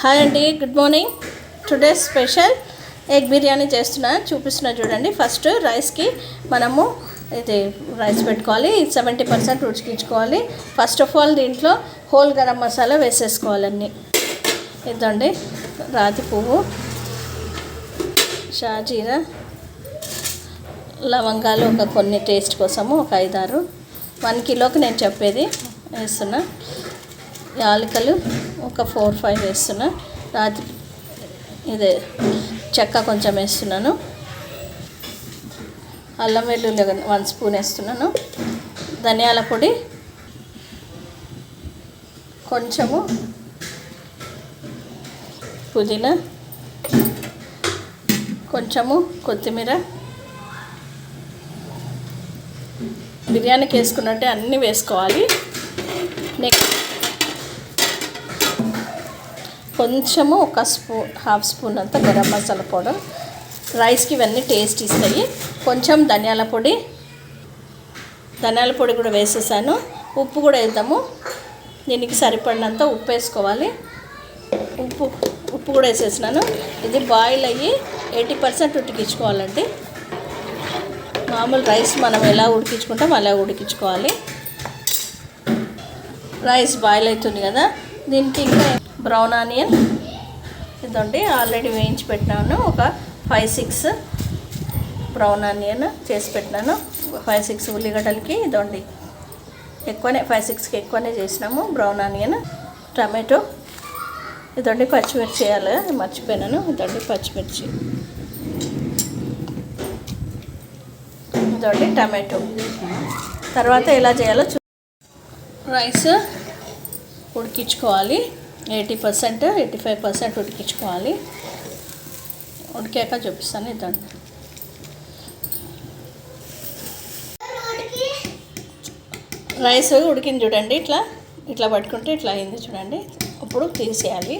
Hi అండి good morning. Today special egg biryani చేస్తున్నా చూపిస్తున్నా చూడండి. ఫస్ట్ రైస్కి మనము ఇది రైస్ పెట్టుకోవాలి సెవెంటీ పర్సెంట్ ఉడికించుకోవాలి ఫస్ట్ ఆఫ్ ఆల్ దీంట్లో హోల్ గరం మసాలా వేసేసుకోవాలన్నీ ఇదండి రాతి పువ్వు షాజీరా లవంగాలు ఒక కొన్ని టేస్ట్ కోసము ఒక ఐదారు. వన్ కిలోకి నేను చెప్పేది వేస్తున్నా. యాలకలు ఒక ఫోర్ ఫైవ్ వేస్తున్నా. రాత్రి ఇదే చెక్క కొంచెం వేస్తున్నాను. అల్లం వెల్లుల్లి వన్ స్పూన్ వేస్తున్నాను. ధనియాల పొడి కొంచెము పుదీనా కొంచెము కొత్తిమీర. బిర్యానీకి వేసుకున్నట్టే అన్నీ వేసుకోవాలి. కొంచెము ఒక స్పూన్ హాఫ్ స్పూన్ అంత గరం మసాలా పౌడర్. రైస్కి ఇవన్నీ టేస్ట్ ఇస్తాయి. కొంచెం ధనియాల పొడి. ధనియాల పొడి కూడా వేసేసాను. ఉప్పు కూడా వేద్దాము. దీనికి సరిపడినంత ఉప్పు వేసుకోవాలి. ఉప్పు ఉప్పు కూడా వేసేసినాను. ఇది బాయిల్ అయ్యి ఎయిటీ పర్సెంట్ ఉడికించుకోవాలండి. మామూలు రైస్ మనం ఎలా ఉడికించుకుంటాం అలా ఉడికించుకోవాలి. రైస్ బాయిల్ అవుతుంది కదా. దీనికి ఇంకా బ్రౌన్ ఆనియన్. ఇదండి ఆల్రెడీ వేయించి పెట్టినాను ఒక ఫైవ్ సిక్స్ బ్రౌన్ ఆనియన్ చేసి పెట్టినాను ఫైవ్ సిక్స్ ఉల్లిగడ్డలకి ఇదండి. ఎక్కువనే ఫైవ్ సిక్స్కి ఎక్కువనే చేసినాము బ్రౌన్ ఆనియన్. టమాటో. ఇదండి పచ్చిమిర్చి వేయాలి. మర్చిపోయినాను. ఇదండి పచ్చిమిర్చి. ఇదండి టమాటో. తర్వాత ఎలా చేయాలో చూ రైస్ ఉడికించుకోవాలి. Eighty percent eighty five percent ఉడికించుకోవాలి. ఉడికాక చూపిస్తాను ఇదండి రైస్ ఉడికింది చూడండి ఇట్లా ఇట్లా పట్టుకుంటే ఇట్లా అయింది చూడండి. ఇప్పుడు తీసేయాలి.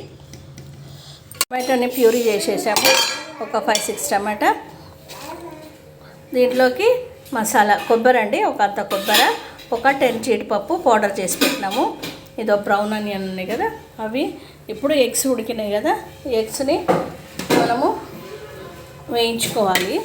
టమాటోని ప్యూరీ చేసేసాము ఒక ఫైవ్ సిక్స్ టమాటా. దీంట్లోకి మసాలా కొబ్బరి అండి ఒక అంత కొబ్బరి ఒక టెన్ జీడిపప్పు పౌడర్ చేసి పెట్టినాము. ఇదో బ్రౌన్ ఆనియన్ ఉన్నాయి కదా అవి ఇప్పుడు ఎగ్స్ ఉడికినాయి కదా ఎగ్స్ని మనము వేయించుకోవాలి.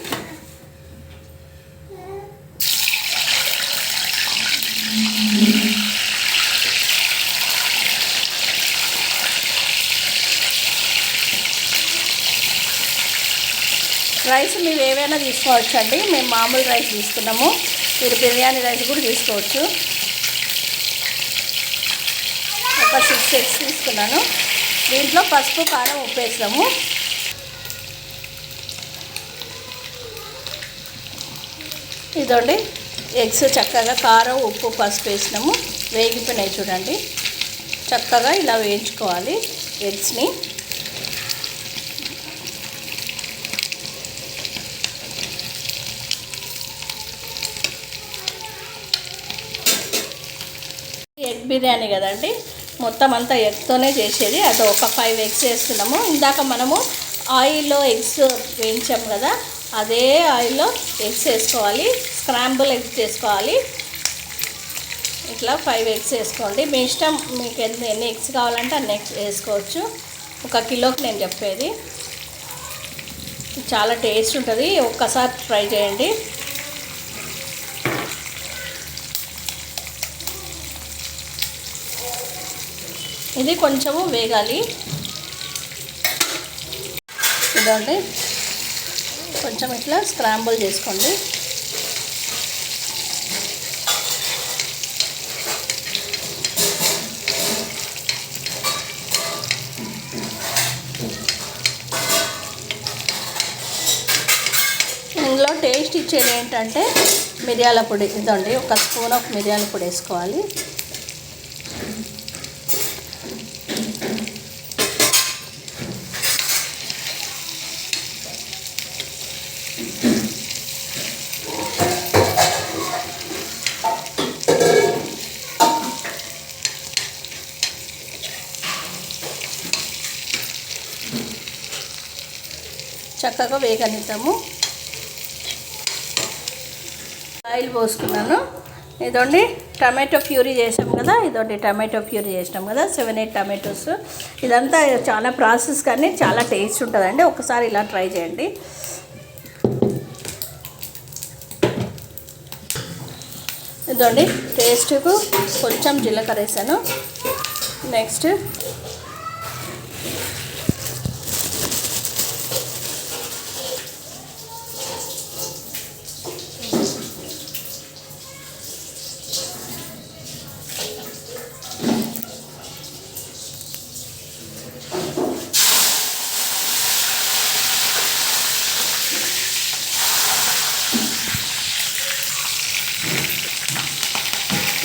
రైస్ మీరు ఏవైనా తీసుకోవచ్చు అండి మేము మామూలు రైస్ తీసుకున్నాము. మీరు బిర్యానీ రైస్ కూడా తీసుకోవచ్చు. ఒక సిక్స్ ఎగ్స్ తీసుకున్నాను. దీంట్లో పసుపు కారం ఉప్పు వేసాము ఇదండి ఎగ్స్ చక్కగా కారం ఉప్పు పసుపు వేసినాము. వేగిపోయినాయి చూడండి. చక్కగా ఇలా వేయించుకోవాలి ఎగ్స్ని. ఎగ్ బిర్యానీ కదండి మొత్తం అంతా ఎగ్తోనే చేసేది. అది ఒక ఫైవ్ ఎగ్స్ వేస్తున్నాము. ఇందాక మనము ఆయిల్లో ఎగ్స్ వేయించాము కదా అదే ఆయిల్లో ఎగ్స్ వేసుకోవాలి. స్క్రాంబుల్ ఎగ్స్ చేసుకోవాలి. ఇట్లా ఫైవ్ ఎగ్స్ వేసుకోండి. మీ ఇష్టం మీకు ఎన్ని ఎన్ని ఎగ్స్ కావాలంటే అన్ని ఎగ్స్ వేసుకోవచ్చు. ఒక కిలోకి నేను చెప్పేది. చాలా టేస్ట్ ఉంటుంది. ఒక్కసారి ట్రై చేయండి. ఇది కొంచెము వేగాలి. ఇదండి కొంచెం ఇట్లా స్క్రాంబుల్ చేసుకోండి. ఇందులో టేస్ట్ ఇచ్చేది ఏంటంటే మిరియాల పొడి. ఇదండి ఒక స్పూన్ ఆఫ్ మిరియాల పొడి వేసుకోవాలి. చక్కగా వేగనిద్దాము. ఆయిల్ పోసుకున్నాను. ఇదండి టమాటో ప్యూరీ చేసాం కదా ఇదొకటి టమాటో ప్యూరీ చేసినాం కదా సెవెన్ ఎయిట్ టమాటోస్. ఇదంతా చాలా ప్రాసెస్ కానీ చాలా టేస్ట్ ఉంటుందండి. ఒకసారి ఇలా ట్రై చేయండి. ఇదండి టేస్ట్కు కొంచెం జీలకర్ర వేసాను. నెక్స్ట్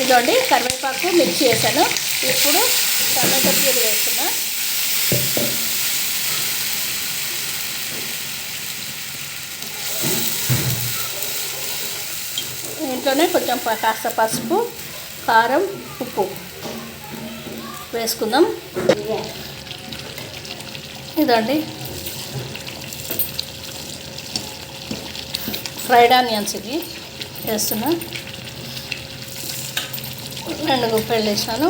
ఇదండి కరివేపాకు మిర్చి వేసాను ఇప్పుడు టమాటో ప్యూరీ వేస్తున్నా. ఇంట్లోనే కొంచెం కాస్త పసుపు కారం ఉప్పు వేసుకుందాం. ఇదండి ఫ్రైడ్ ఆనియన్స్ ఇవి వేస్తున్నా. రెండు గుప్పెళ్ళు వేసాను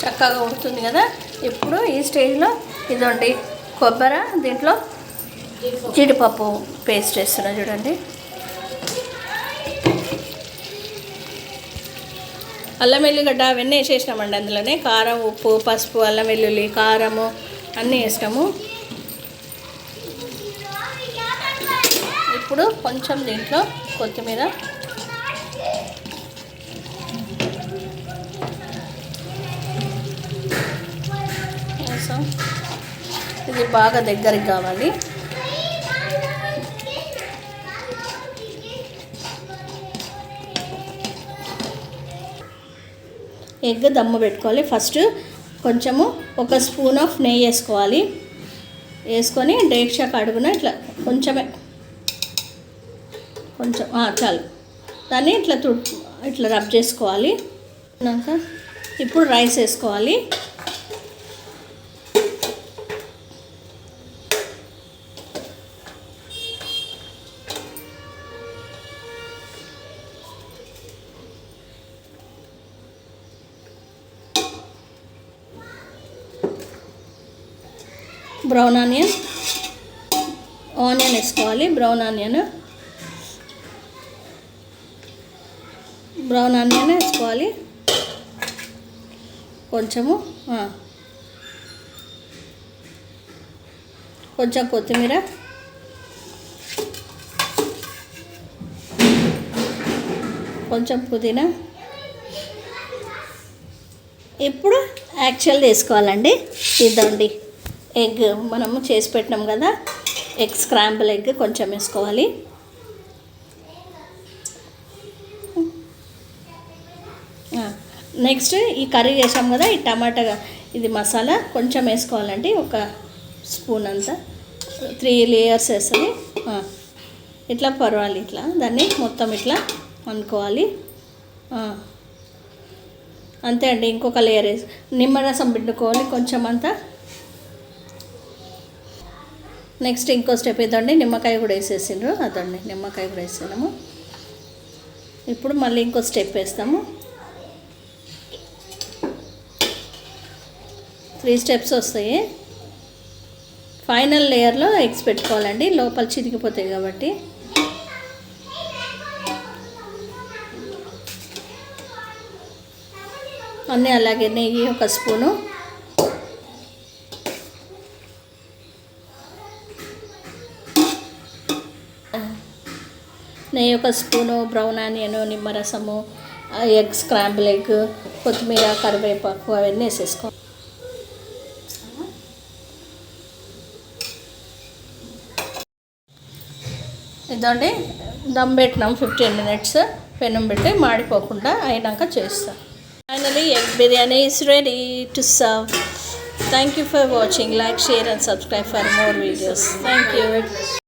చక్కగా ఉడుతుంది కదా? ఇప్పుడు ఈ స్టేజ్లో ఇదండి కొబ్బరి దీంట్లో జీడిపప్పు పేస్ట్ వేస్తున్నా చూడండి. అల్లం వెల్లిగడ్డ అవన్నీ వేసేసినామండి అందులోనే. కారం ఉప్పు పసుపు అల్లం వెల్లుల్లి కారము అన్నీ వేసినాము. ఇప్పుడు కొంచెం దీంట్లో కొత్తిమీర. ఇది బాగా దగ్గరికి కావాలి. ఎగ్ దమ్ము పెట్టుకోవాలి. ఫస్ట్ కొంచెము ఒక స్పూన్ ఆఫ్ నెయ్యి వేసుకోవాలి. వేసుకొని డేక్షా కడుగున ఇట్లా కొంచెమే కొంచెం చాలు. దాన్ని ఇట్లా తు ఇట్లా రబ్ చేసుకోవాలి. ఇప్పుడు రైస్ వేసుకోవాలి. బ్రౌన్ ఆనియన్ ఆనియన్ వేసుకోవాలి బ్రౌన్ ఆనియన్. బ్రౌన్ ఆనియన్ వేసుకోవాలి. కొంచెము కొంచెం కొత్తిమీర. కొంచెం పుదీనా. ఇప్పుడు యాక్చువల్ వేసుకోవాలండి. ఇదండి. ఎగ్ మనము చేసి పెట్టినాం కదా. ఎగ్ స్క్రాంబుల్ ఎగ్ కొంచెం వేసుకోవాలి. నెక్స్ట్ ఈ కర్రీ చేసాం కదా ఈ టమాటా ఇది మసాలా కొంచెం వేసుకోవాలండి ఒక స్పూన్ అంతా. త్రీ లేయర్స్ వేస్తుంది. ఇట్లా పర్వాలి ఇట్లా. దాన్ని మొత్తం ఇట్లా అనుకోవాలి అంతే అండి ఇంకొక లేయర్ వేసి. నిమ్మరసం పిండుకోవాలి కొంచెం అంతా. నెక్స్ట్ ఇంకో స్టెప్ ఇదండి నిమ్మకాయ కూడా వేసేసిండ్రు. అదండి నిమ్మకాయ కూడా వేసినాము ఇప్పుడు మళ్ళీ ఇంకో స్టెప్ వేస్తాము. త్రీ స్టెప్స్ వస్తాయి. ఫైనల్ లేయర్లో ఎగ్స్ పెట్టుకోవాలండి. లోపల చిరిగిపోతాయి కాబట్టి. అన్నీ అలాగే నెయ్యి ఒక స్పూను. నెయ్యి ఒక స్పూను బ్రౌన్ ఆనియన్ నిమ్మరసము ఎగ్ స్క్రాంబుల్ ఎగ్ కొత్తిమీర కరివేపాకు అవన్నీ వేసేసుకో ఇదండి దమ్ పెట్టినాం ఫిఫ్టీన్ మినిట్స్ పెనం పెట్టి మాడిపోకుండా అయినాక చేస్తాం. Finally egg biryani is ready to serve thank you for watching like share and subscribe for more videos thank you